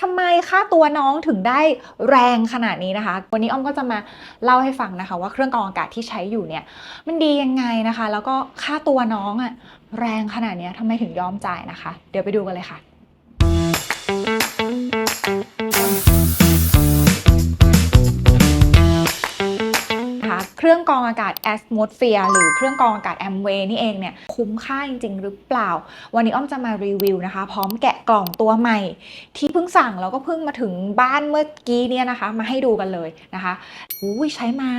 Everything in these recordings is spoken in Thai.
ทำไมค่าตัวน้องถึงได้แรงขนาดนี้นะคะ วันนี้อ้อมก็จะมาเล่าให้ฟังนะคะ ว่าเครื่องกรองอากาศที่ใช้อยู่เนี่ย มันดียังไงนะคะ แล้วก็ค่าตัวน้องอะแรงขนาดนี้ทำไมถึงยอมจ่ายนะคะ เดี๋ยวไปดูกันเลยค่ะ เครื่องกรองอากาศ Atmosphere หรือเครื่องกรองอากาศ Amway นี่เองเนี่ยคุ้มค่าจริง ๆ หรือเปล่า วันนี้อ้อมจะมารีวิวนะคะ พร้อมแกะกล่องตัวใหม่ ที่เพิ่งสั่งแล้วก็เพิ่งมาถึงบ้านเมื่อกี้เนี่ยนะคะ มาให้ดูกันเลยนะคะอุ้ยใช้มา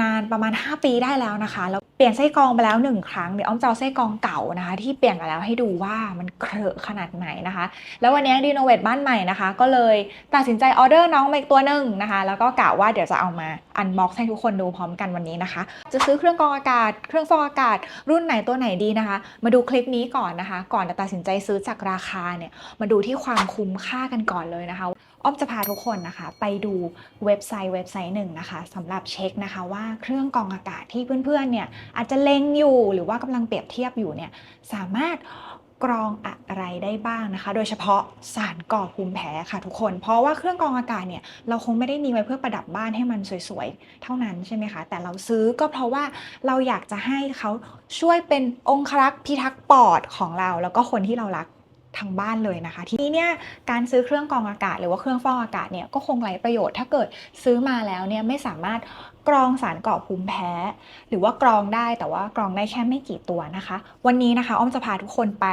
นานประมาณ 5 ปีได้แล้วนะคะแล้วเปลี่ยนไส้กรองไปแล้ว1ครั้งเดี๋ยวอ้อมจะเอาไส้กรองเก่านะคะ ที่เปลี่ยนไปแล้วให้ดูว่ามันเครอะขนาดไหนนะคะ แล้ววันนี้รีโนเวทบ้านใหม่นะคะ ก็เลยตัดสินใจออเดอร์น้องมาอีกตัวหนึ่งนะคะ แล้วก็กะว่าเดี๋ยวจะเอามาอันบ็อกซ์ให้ทุกคนดูพร้อมกันวันนี้นะคะ จะซื้อเครื่องกรองอากาศ เครื่องฟอกอากาศ รุ่นไหนตัวไหนดีนะคะ มาดูคลิปนี้ก่อนนะคะ ก่อนจะตัดสินใจซื้อจากราคาเนี่ยมาดูที่ความคุ้มค่ากันก่อนเลยนะคะอ้อมจะพาทุกคนนะคะ ไปดูเว็บไซต์เว็บไซต์หนึ่งนะคะสำหรับเช็คนะคะว่าเครื่องกรองอากาศที่เพื่อนๆเนี่ยอาจจะเล็งอยู่หรือว่ากำลังเปรียบเทียบอยู่เนี่ยสามารถ กรองอะไรได้บ้างนะคะ โดยเฉพาะสารก่อภูมิแพ้ค่ะทุกคน เพราะว่าเครื่องกรองอากาศเนี่ยเราคงไม่ได้มีไว้เพื่อประดับบ้านให้มันสวยๆ เท่านั้นใช่ไหมคะ แต่เราซื้อก็เพราะว่าเราอยากจะให้เขาช่วยเป็นองครักษ์พิทักษ์ปอดของเรา แล้วก็คนที่เรารักทางบ้านเลยนะคะ ทีนี้เนี่ยการซื้อเครื่องกรองอากาศ หรือว่าเครื่องฟอกอากาศเนี่ยก็คงไร้ประโยชน์ถ้าเกิดซื้อมาแล้วเนี่ยไม่สามารถ กรองสารก่อภูมิแพ้ หรือว่ากรองได้แต่ว่ากรองได้แค่ไม่กี่ตัวนะคะ วันนี้นะคะ อ้อมจะพาทุกคนไป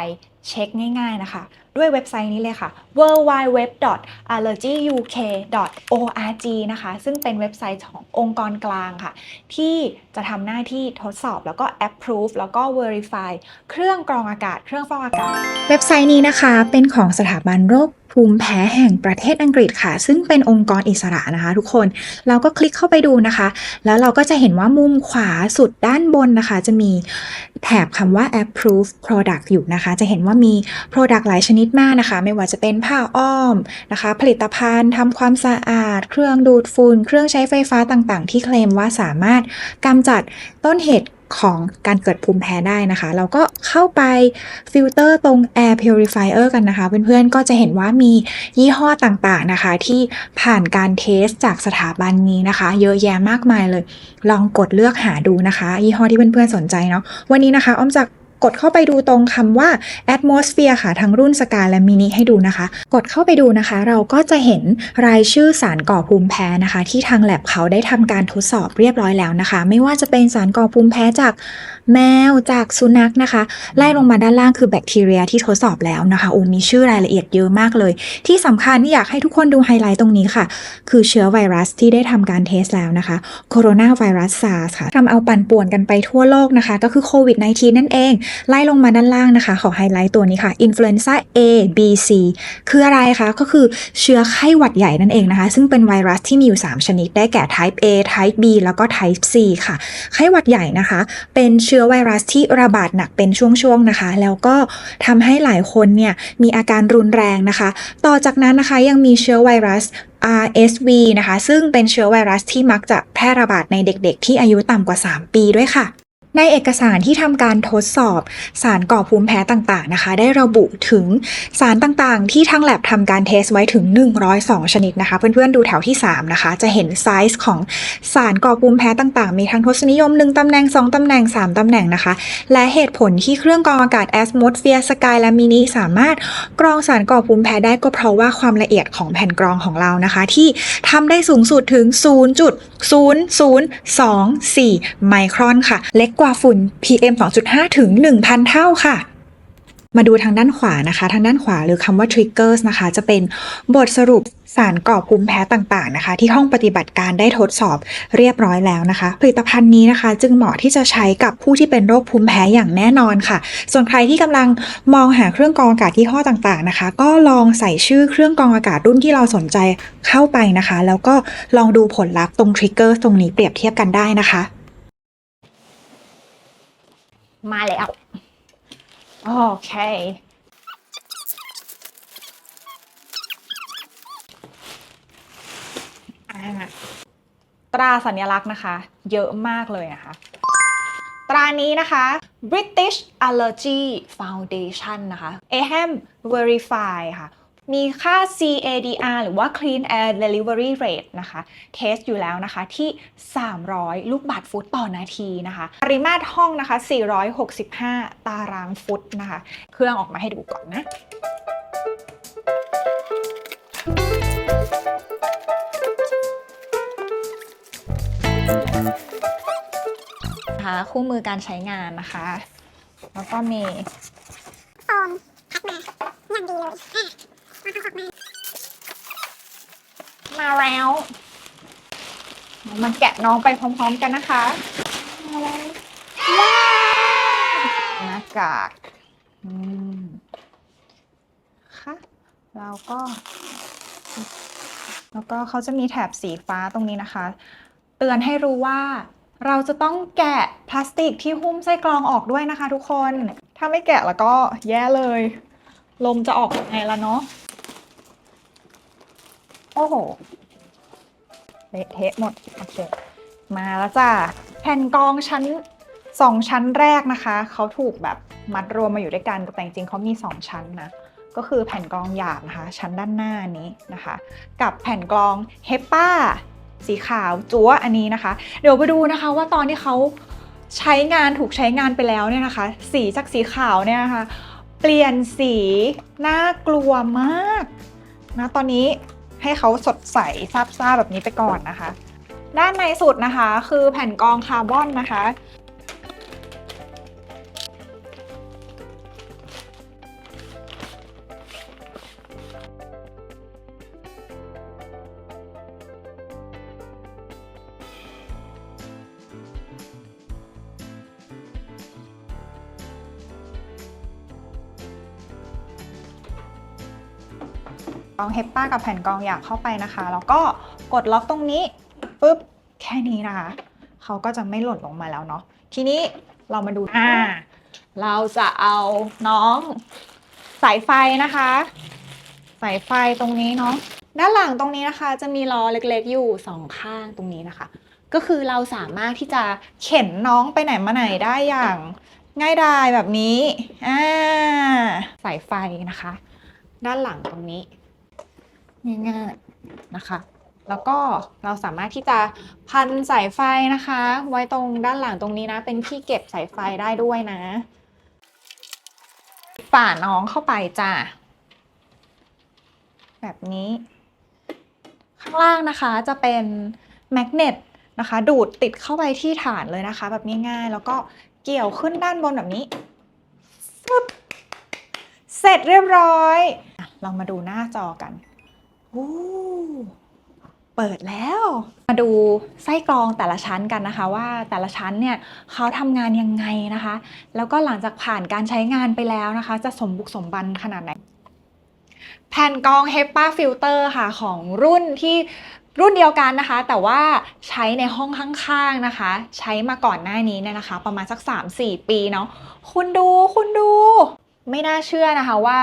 เช็คง่ายๆนะคะ ด้วยเว็บไซต์นี้เลยค่ะ www.allergyuk.org นะคะ ซึ่งเป็นเว็บไซต์ขององค์กรกลางค่ะ ที่จะทำหน้าที่ทดสอบแล้วก็ approve แล้วก็ verify เครื่องกรองอากาศ เครื่องฟอกอากาศ เว็บไซต์นี้นะคะ เป็นของสถาบันโรค ภูมิแพ้แห่งประเทศอังกฤษค่ะ ซึ่งเป็นองค์กรอิสระนะคะ ทุกคนเราก็คลิกเข้าไปดูนะคะ แล้วเราก็จะเห็นว่ามุมขวาสุดด้านบนนะคะ จะมีแถบคำว่า approve product อยู่นะคะ จะเห็นว่ามี product หลายชนิดมากนะคะ ไม่ว่าจะเป็นผ้าอ้อมนะคะ ผลิตภัณฑ์ทำความสะอาด เครื่องดูดฝุ่นเครื่องใช้ไฟฟ้าต่างๆ ที่เคลมว่าสามารถกำจัดต้นเหตุ ของการเกิดภูมิแพ้ได้นะคะ เราก็เข้าไปฟิลเตอร์ตรง Air Purifier กันนะคะ เพื่อนๆก็จะเห็นว่ามียี่ห้อต่างๆนะคะ ที่ผ่านการเทสจากสถาบันนี้นะคะ เยอะแยะมากมายเลย ลองกดเลือกหาดูนะคะ ยี่ห้อที่เพื่อนๆสนใจเนาะวันนี้นะคะอ้อมจะก กดเข้าไปดูตรงคำว่า atmosphere ค่ะ ทั้งรุ่นสกาและมินิให้ดูนะคะ กดเข้าไปดูนะคะ เราก็จะเห็นรายชื่อสารก่อภูมิแพ้นะคะ ที่ทางแลบเขาได้ทำการทดสอบเรียบร้อยแล้วนะคะ ไม่ว่าจะเป็นสารก่อภูมิแพ้จากแมวจากสุนัขนะคะ ไล่ลงมาด้านล่างคือแบคทีเรียที่ทดสอบแล้วนะคะโอ้มีชื่อรายละเอียดเยอะมากเลย ที่สำคัญที่อยากให้ทุกคนดูไฮไลท์ตรงนี้ค่ะ คือเชื้อไวรัสที่ได้ทำการเทสแล้วนะคะโคโรนาไวรัสซาร์ค่ะทำเอาปั่นป่วนกันไปทั่วโลกนะคะ ก็คือโควิด -19 นั่นเองไล่ลงมาด้านล่างนะคะ ขอไฮไลท์ตัวนี้ค่ะอินฟลูเอนซ่า A B C คืออะไรคะ ก็คือเชื้อไข้หวัดใหญ่นั่นเองนะคะ ซึ่งเป็นไวรัสที่มีอยู่ 3 ชนิดได้แก่ type A type B แล้วก็ type C ค่ะ ไข้หวัดใหญ่นะคะ เป็นเชื้อไวรัสที่ระบาดหนักเป็นช่วงๆนะคะ แล้วก็ทำให้หลายคนเนี่ยมีอาการรุนแรงนะคะ ต่อจากนั้นนะคะยังมีเชื้อไวรัส RSV นะคะ ซึ่งเป็นเชื้อไวรัสที่มักจะแพร่ระบาดในเด็กๆ ที่อายุต่ำกว่า 3 ปีด้วยค่ะ ในเอกสารที่ทำการทดสอบสารก่อภูมิแพ้ต่างๆนะคะ ได้ระบุถึงสารต่างๆ ที่ทางแลบทำการเทสไว้ถึง 102 ชนิดนะคะ เพื่อนๆดูแถวที่ 3 นะคะ จะเห็นไซส์ของสารก่อภูมิแพ้ต่างๆ มีทั้งทศนิยม 1 ตำแหน่ง 2 ตำแหน่ง 3 ตำแหน่งนะคะ และเหตุผลที่เครื่องกรองอากาศ Atmosphere Sky และ Mini สามารถกรองสารก่อภูมิแพ้ได้ก็เพราะว่าความละเอียดของแผ่นกรองของเรานะคะ ที่ทำได้สูงสุดถึง 0.0024 ไมครอนค่ะเล็กกว่าฝุ่น PM 2.5 ถึง 1,000 เท่าค่ะมาดูทางด้านขวานะคะ ทางด้านขวาหรือคำว่า triggers นะคะ จะเป็นบทสรุปสารก่อภูมิแพ้ต่างๆนะคะ ที่ห้องปฏิบัติการได้ทดสอบเรียบร้อยแล้วนะคะ ผลิตภัณฑ์นี้นะคะ จึงเหมาะที่จะใช้กับผู้ที่เป็นโรคภูมิแพ้อย่างแน่นอนค่ะ ส่วนใครที่กำลังมองหาเครื่องกรองอากาศยี่ห้อต่างๆนะคะ ก็ลองใส่ชื่อเครื่องกรองอากาศรุ่นที่เราสนใจเข้าไปนะคะ แล้วก็ลองดูผลลัพธ์ตรง trigger ตรงนี้เปรียบเทียบกันได้นะคะ มาแล้ว โอเคตราสัญลักษณ์นะคะ เยอะมากเลยนะคะ ตรานี้นะคะ British Allergy Foundation นะคะ AHAM Verify ค่ะ มีค่า CADR หรือว่า Clean Air Delivery Rate นะคะ เทสอยู่แล้วนะคะที่ 300 ลูกบาศก์ฟุตต่อนาทีนะคะ ปริมาตรห้องนะคะ 465 ตารางฟุตนะคะ เครื่องออกมาให้ดูก่อนนะนะคะคู่มือการใช้งานนะคะ แล้วก็มีโฟมพัดมาอย่างดีเลย มาแล้ว มาแกะน้องไปพร้อมๆกันนะคะ มาแล้วว้าวหน้ากากอืมค่ะแล้วก็ แล้วก็เขาจะมีแถบสีฟ้าตรงนี้นะคะ เตือนให้รู้ว่าเราจะต้องแกะพลาสติกที่หุ้มไส้กรองออกด้วยนะคะทุกคน ถ้าไม่แกะแล้วก็แย่เลย ลมจะออกยังไงละเนาะ อ้โหเละเทะหมดโอเคมาแล้วจ้ะแผ่นกองชั้นสองชั้นแรกนะคะเขาถูกแบบมัดรวมมาอยู่ด้วยกันแต่จริงๆเขามีสองชั้นนะก็คือแผ่นกรองหยาบนะคะ ชั้นด้านหน้านี้นะคะ กับแผ่นกรองเฮปป้าสีขาวจั๊วอันนี้นะคะ เดี๋ยวไปดูนะคะว่าตอนที่เขาใช้งานถูกใช้งานไปแล้วเนี่ยนะคะ สีจากสีขาวเนี่ยนะคะ เปลี่ยนสีน่ากลัวมากนะตอนนี้ ให้เขาสดใสซาบซ่าแบบนี้ไปก่อนนะคะ ด้านในสุดนะคะ คือแผ่นกรองคาร์บอนนะคะ องเฮปป้ากับแผ่นกองหยาบเข้าไปนะคะ แล้วก็กดล็อกตรงนี้ปุ๊บแค่นี้นะคะเขาก็จะไม่หล่นลงมาแล้วเนาะทีนี้เรามาดูอ่าเราจะเอาน้องสายไฟนะคะ สายไฟตรงนี้เนาะด้านหลังตรงนี้นะคะ จะมีล้อเล็กๆอยู่สองข้างตรงนี้นะคะ ก็คือเราสามารถที่จะเข็นน้องไปไหนมาไหนได้อย่างง่ายดายแบบนี้อ่าสายไฟนะคะ ด้านหลังตรงนี้ ง่ายๆนะคะ แล้วก็เราสามารถที่จะพันสายไฟนะคะ ไว้ตรงด้านหลังตรงนี้นะ เป็นที่เก็บสายไฟได้ด้วยนะฝ่าน้องเข้าไปจ้ะแบบนี้ ข้างล่างนะคะจะเป็นแมกเนตนะคะ ดูดติดเข้าไปที่ฐานเลยนะคะ แบบง่ายๆ แล้วก็เกี่ยวขึ้นด้านบนแบบนี้ฟึบเสร็จเรียบร้อยอะเรามาดูหน้าจอกัน โอ้เปิดแล้ว มาดูไส้กรองแต่ละชั้นกันนะคะ ว่าแต่ละชั้นเนี่ยเขาทำงานยังไงนะคะ แล้วก็หลังจากผ่านการใช้งานไปแล้วนะคะ จะสมบุกสมบันขนาดไหน แผ่นกรอง HEPA filter ค่ะของรุ่นที่รุ่นเดียวกันนะคะ แต่ว่าใช้ในห้องข้างๆนะคะ ใช้มาก่อนหน้านี้เนี่ยนะคะ ประมาณสัก 3-4 ปีเนาะคุณดูคุณดู ไม่น่าเชื่อนะคะว่า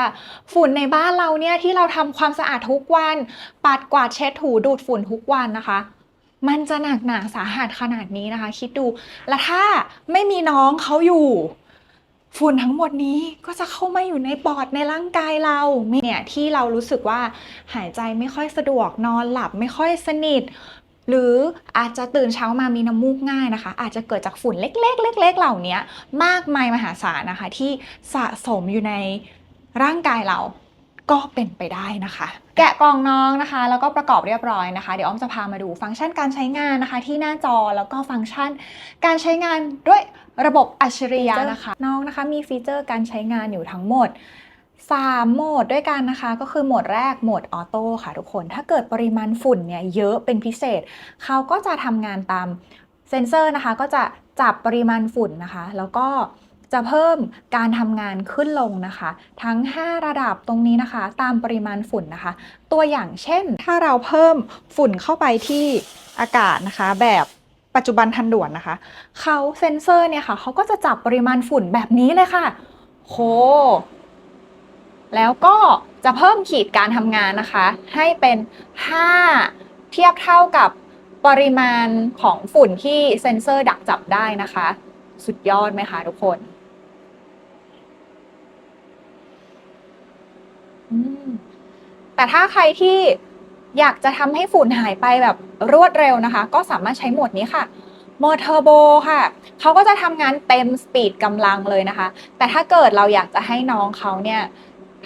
ฝุ่นในบ้านเราเนี่ยที่เราทำความสะอาดทุกวัน ปัดกวาดเช็ดถูดูดฝุ่นทุกวันนะคะ มันจะหนักหนาสาหัสขนาดนี้นะคะ คิดดู แล้วถ้าไม่มีน้องเขาอยู่ ฝุ่นทั้งหมดนี้ก็จะเข้ามาอยู่ในปอดในร่างกายเราเนี่ยที่เรารู้สึกว่าหายใจไม่ค่อยสะดวกนอนหลับไม่ค่อยสนิท หรืออาจจะตื่นเช้ามามีน้ำมูกง่ายนะคะ อาจจะเกิดจากฝุ่นเล็กๆ เล็ก ๆ เหล่านี้มากมายมหาศาลนะคะ ที่สะสมอยู่ในร่างกายเราก็เป็นไปได้นะคะ แกะกล่องน้องนะคะ แล้วก็ประกอบเรียบร้อยนะคะ เดี๋ยวอ้อมจะพามาดูฟังก์ชันการใช้งานนะคะ ที่หน้าจอแล้วก็ฟังก์ชันการใช้งานด้วยระบบอัจฉริยะนะคะ น้องนะคะมีฟีเจอร์การใช้งานอยู่ทั้งหมด 3โหมดด้วยกันนะคะ ก็คือโหมดแรกโหมดออโต้ค่ะทุกคน ถ้าเกิดปริมาณฝุ่นเนี่ยเยอะเป็นพิเศษ เขาก็จะทำงานตามเซนเซอร์นะคะ ก็จะจับปริมาณฝุ่นนะคะ แล้วก็จะเพิ่มการทำงานขึ้นลงนะคะ ทั้ง 5 ระดับตรงนี้นะคะ ตามปริมาณฝุ่นนะคะ ตัวอย่างเช่น ถ้าเราเพิ่มฝุ่นเข้าไปที่อากาศนะคะ แบบปัจจุบันทันด่วนนะคะ เขาเซนเซอร์เนี่ยค่ะเขาก็จะจับปริมาณฝุ่นแบบนี้เลยค่ะโห แล้วก็จะเพิ่มขีดการทำงานนะคะ ให้เป็น 5 เทียบเท่ากับปริมาณของฝุ่นที่เซ็นเซอร์ดักจับได้นะคะ สุดยอดไหมคะทุกคนแต่ถ้าใครที่อยากจะทำให้ฝุ่นหายไปแบบรวดเร็วนะคะ ก็สามารถใช้โหมดนี้ค่ะโหมดเทอร์โบค่ะ เขาก็จะทำงานเต็มสปีดกำลังเลยนะคะ แต่ถ้าเกิดเราอยากจะให้น้องเขาเนี่ย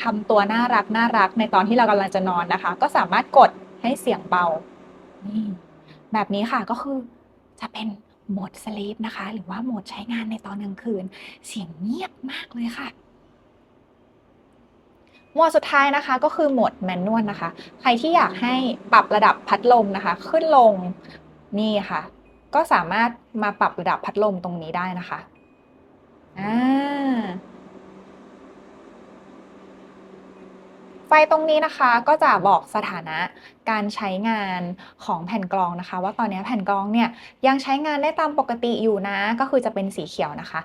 ทำตัวน่ารักน่ารักในตอนที่เรากำลังจะนอนนะคะ ก็สามารถกดให้เสียงเบานี่แบบนี้ค่ะก็คือจะเป็นโหมดสลีปนะคะ หรือว่าโหมดใช้งานในตอนกลางคืน เสียงเงียบมากเลยค่ะโหมดสุดท้ายนะคะก็คือโหมดแมนนวลนะคะ ใครที่อยากให้ปรับระดับพัดลมนะคะ ขึ้นลงนี่ค่ะ ก็สามารถมาปรับระดับพัดลมตรงนี้ได้นะคะอ่า ไฟตรงนี้นะคะก็จะบอกสถานะการใช้งานของแผ่นกรองนะคะ ว่าตอนนี้แผ่นกรองเนี่ยยังใช้งานได้ตามปกติอยู่นะ ก็คือจะเป็นสีเขียวนะคะ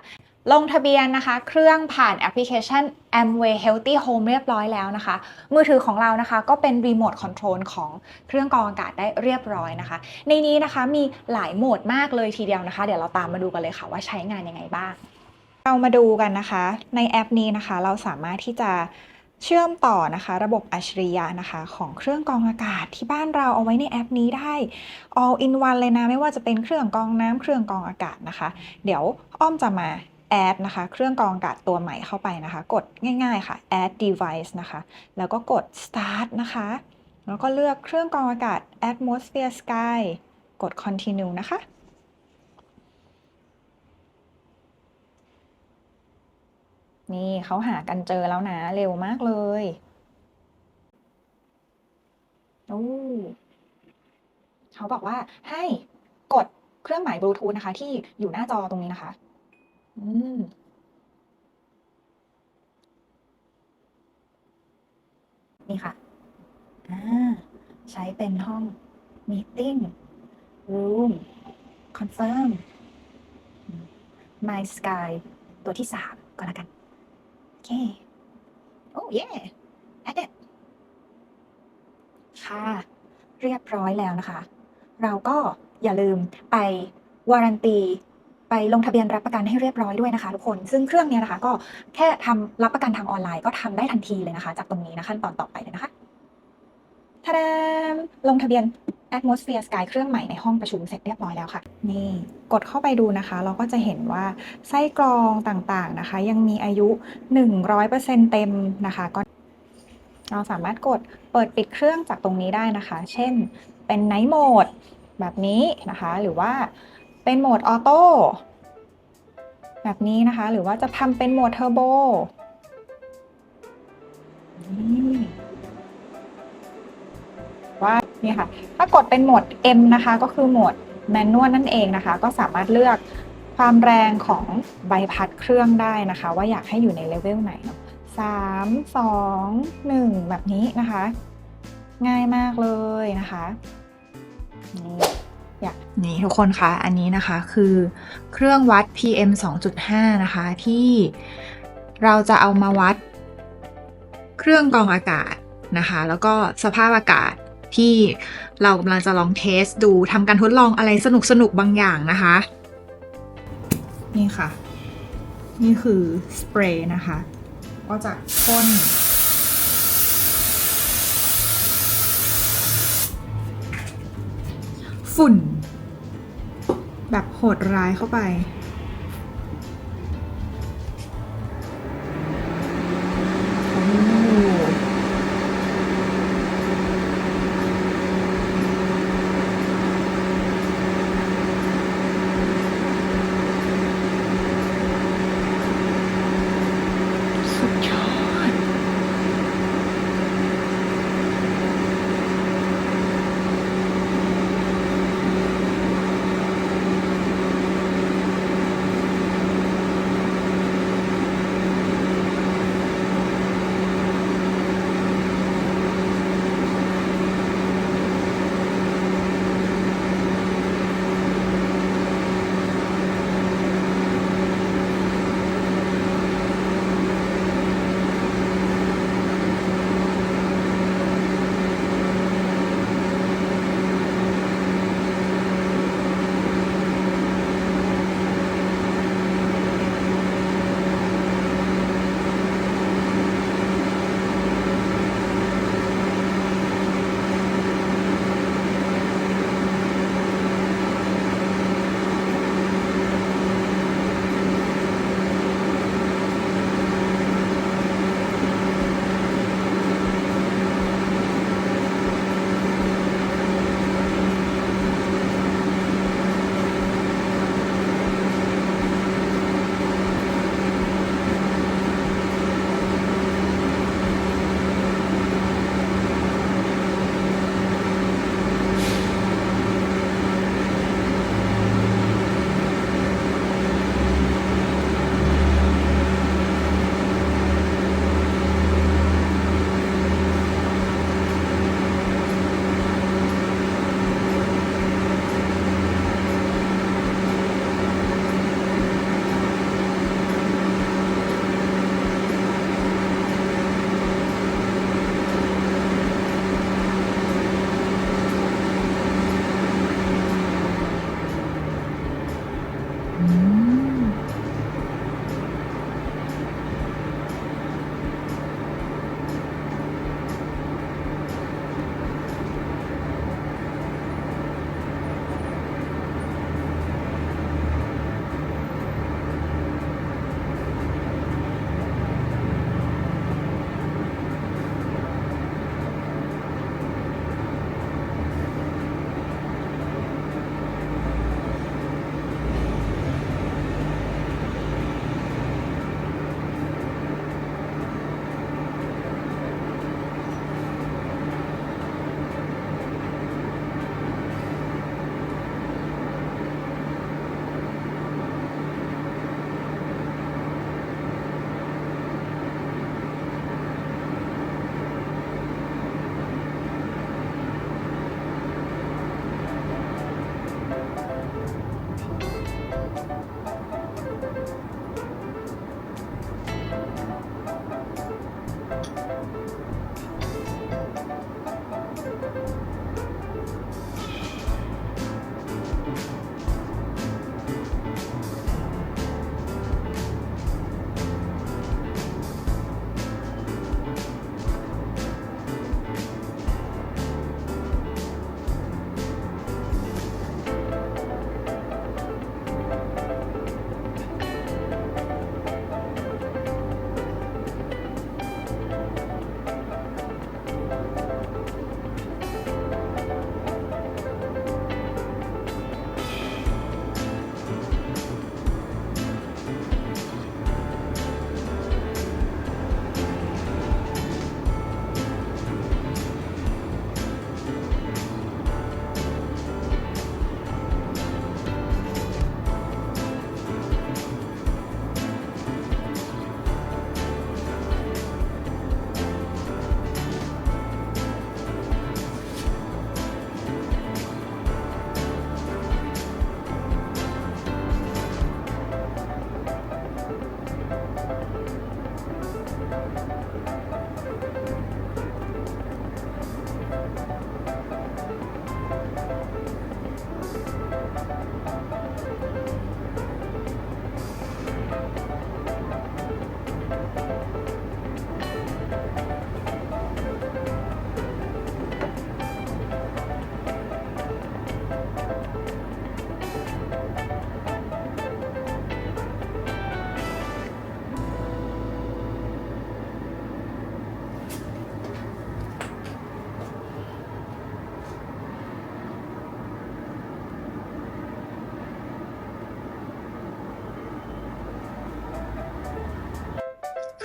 ลงทะเบียนนะคะ เครื่องผ่านแอปพลิเคชัน Amway Healthy Home เรียบร้อยแล้วนะคะ มือถือของเรานะคะ ก็เป็นรีโมทคอนโทรลของเครื่องกรองอากาศได้เรียบร้อยนะคะ ในนี้นะคะมีหลายโหมดมากเลยทีเดียวนะคะ เดี๋ยวเราตามมาดูกันเลยค่ะว่าใช้งานยังไงบ้าง เรามาดูกันนะคะ ในแอปนี้นะคะ เราสามารถที่จะ เชื่อมต่อนะคะระบบอัจฉริยะนะคะของเครื่องกรองอากาศที่บ้านเราเอาไว้ในแอปนี้ได้ all in one เลยนะ ไม่ว่าจะเป็นเครื่องกรองน้ำเครื่องกรองอากาศนะคะ เดี๋ยวอ้อมจะมาแอดนะคะเครื่องกรองอากาศตัวใหม่เข้าไปนะคะ กดง่ายๆค่ะ add device นะคะ แล้วก็กด start นะคะ แล้วก็เลือกเครื่องกรองอากาศ atmosphere sky กด continue นะคะ นี่เขาหากันเจอแล้วนะ เร็วมากเลยโอ้เขาบอกว่าให้กดเครื่องหมายบลูทูธนะคะ ที่อยู่หน้าจอตรงนี้นะคะ อืมนี่ค่ะอ่าใช้เป็นห้อง meeting room confirm my sky ตัวที่สามก็แล้วกัน โอเคโอ้เย่ added ค่ะ เรียบร้อยแล้วนะคะ เราก็อย่าลืมไปวารันตีไปลงทะเบียนรับประกันให้เรียบร้อยด้วยนะคะทุกคน ซึ่งเครื่องเนี้ยนะคะ ก็แค่ทำรับประกันทางออนไลน์ก็ทำได้ทันทีเลยนะคะ จากตรงนี้นะขั้นตอนต่อไปเลยนะคะ ทาดมลงทะเบียน Atmosphere Sky เครื่องใหม่ในห้องประชุมเสร็จเรียบร้อยแล้วค่ะ นี่กดเข้าไปดูนะคะ เราก็จะเห็นว่าไส้กรองต่างๆนะคะ ยังมีอายุ 100%เต็มนะคะ ก็เราสามารถกดเปิดปิดเครื่องจากตรงนี้ได้นะคะ เช่นเป็น Night Mode แบบนี้นะคะ หรือว่าเป็นโหมดออโต้แบบนี้นะคะ หรือว่าจะทำเป็นโหมดเทอร์โบ นี่ค่ะ ถ้ากดเป็นโหมด M นะคะ ก็คือโหมดแมนนวลนั่นเองนะคะ ก็สามารถเลือกความแรงของใบพัดเครื่องได้นะคะ ว่าอยากให้อยู่ในเลเวลไหนเนาะสามสองหนึ่งแบบนี้นะคะ ง่ายมากเลยนะคะนี่อยากนี่ทุกคนคะอันนี้นะคะคือเครื่องวัด PM 2.5 นะคะ ที่เราจะเอามาวัดเครื่องกรองอากาศนะคะ แล้วก็สภาพอากาศ ที่เรากำลังจะลองเทสดูทำการทดลองอะไรสนุกสนุกๆบางอย่างนะคะ นี่ค่ะ นี่คือสเปรย์นะคะ ก็จะพ่นฝุ่น แบบโหดร้ายเข้าไป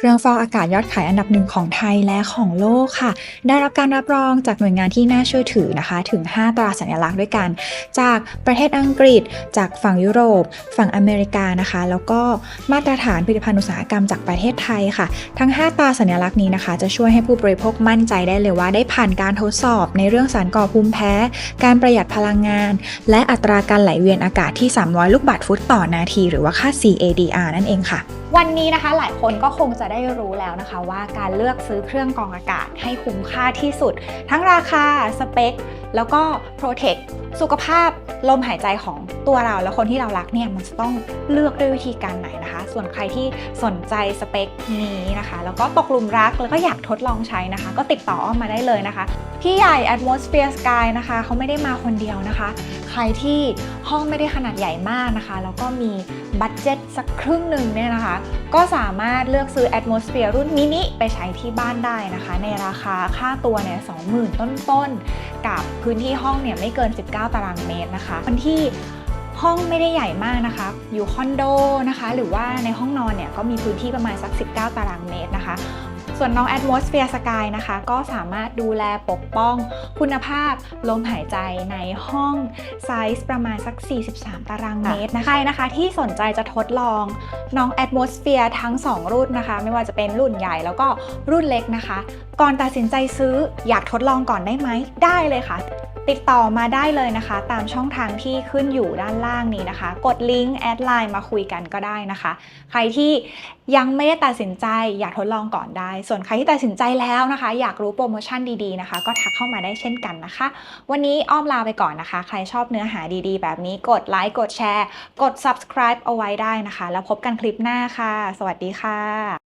รื่องฟอกอากาศยอดขายอันดับหนึ่งของไทยและของโลกค่ะ ได้รับการรับรองจากหน่วยงานที่น่าเชื่อถือนะคะ ถึง 5 ตราสัญลักษณ์ด้วยกัน จากประเทศอังกฤษ จากฝั่งยุโรป ฝั่งอเมริกานะคะ แล้วก็มาตรฐานผลิตภัณฑ์อุตสาหกรรมจากประเทศไทยค่ะ ทั้ง 5 ตราสัญลักษณ์นี้นะคะ จะช่วยให้ผู้บริโภคมั่นใจได้เลยว่าได้ผ่านการทดสอบในเรื่องสารก่อภูมิแพ้ การประหยัดพลังงาน และอัตราการไหลเวียนอากาศที่ 300 ลูกบาศก์ฟุตต่อนาที หรือว่าค่า CADR นั่นเองค่ะ วันนี้นะคะหลายคนก็คงจะได้รู้แล้วนะคะ ว่าการเลือกซื้อเครื่องกรองอากาศให้คุ้มค่าที่สุด ทั้งราคาสเปค แล้วก็โปรเทคสุขภาพลมหายใจของตัวเราและคนที่เรารักเนี่ยมันจะต้องเลือกด้วยวิธีการไหนนะคะ ส่วนใครที่สนใจสเปคนี้นะคะ แล้วก็ตกหลุมรักแล้วก็อยากทดลองใช้นะคะ ก็ติดต่ออ้อมมาได้เลยนะคะ พี่ใหญ่ Atmosphere Sky นะคะเขาไม่ได้มาคนเดียวนะคะ ใครที่ห้องไม่ได้ขนาดใหญ่มากนะคะ แล้วก็มีบัตเจ็ตสักครึ่งหนึ่งเนี่ยนะคะก็สามารถเลือกซื้อ Atmosphere รุ่นมินิไปใช้ที่บ้านได้นะคะ ในราคาค่าตัวเนี่ย20,000 ต้นๆ กับพื้นที่ห้องเนี่ยไม่เกิน 19 ตารางเมตรนะคะพื้นที่ห้องไม่ได้ใหญ่มากนะคะ อยู่คอนโดนะคะ หรือว่าในห้องนอนเนี่ยก็มีพื้นที่ประมาณสัก 19 ตารางเมตรนะคะ ส่วนน้อง Atmosphere Sky นะคะ ก็สามารถดูแลปกป้องคุณภาพลมหายใจในห้องไซส์ประมาณสัก 43 ตารางเมตรนะคะใครนะคะที่สนใจจะทดลองน้อง Atmosphere ทั้ง 2 รุ่นนะคะ ไม่ว่าจะเป็นรุ่นใหญ่แล้วก็รุ่นเล็กนะคะ ก่อนตัดสินใจซื้ออยากทดลองก่อนได้ไหมได้เลยค่ะ ติดต่อมาได้เลยนะคะ ตามช่องทางที่ขึ้นอยู่ด้านล่างนี้นะคะ กดลิงก์แอดไลน์มาคุยกันก็ได้นะคะ ใครที่ยังไม่ได้ตัดสินใจอยากทดลองก่อนได้ ส่วนใครที่ตัดสินใจแล้วนะคะ อยากรู้โปรโมชั่นดีๆนะคะ ก็ทักเข้ามาได้เช่นกันนะคะ วันนี้อ้อมลาไปก่อนนะคะ ใครชอบเนื้อหาดีๆ แบบนี้กดไลค์กดแชร์ กด subscribe เอาไว้ได้นะคะ แล้วพบกันคลิปหน้าค่ะ สวัสดีค่ะ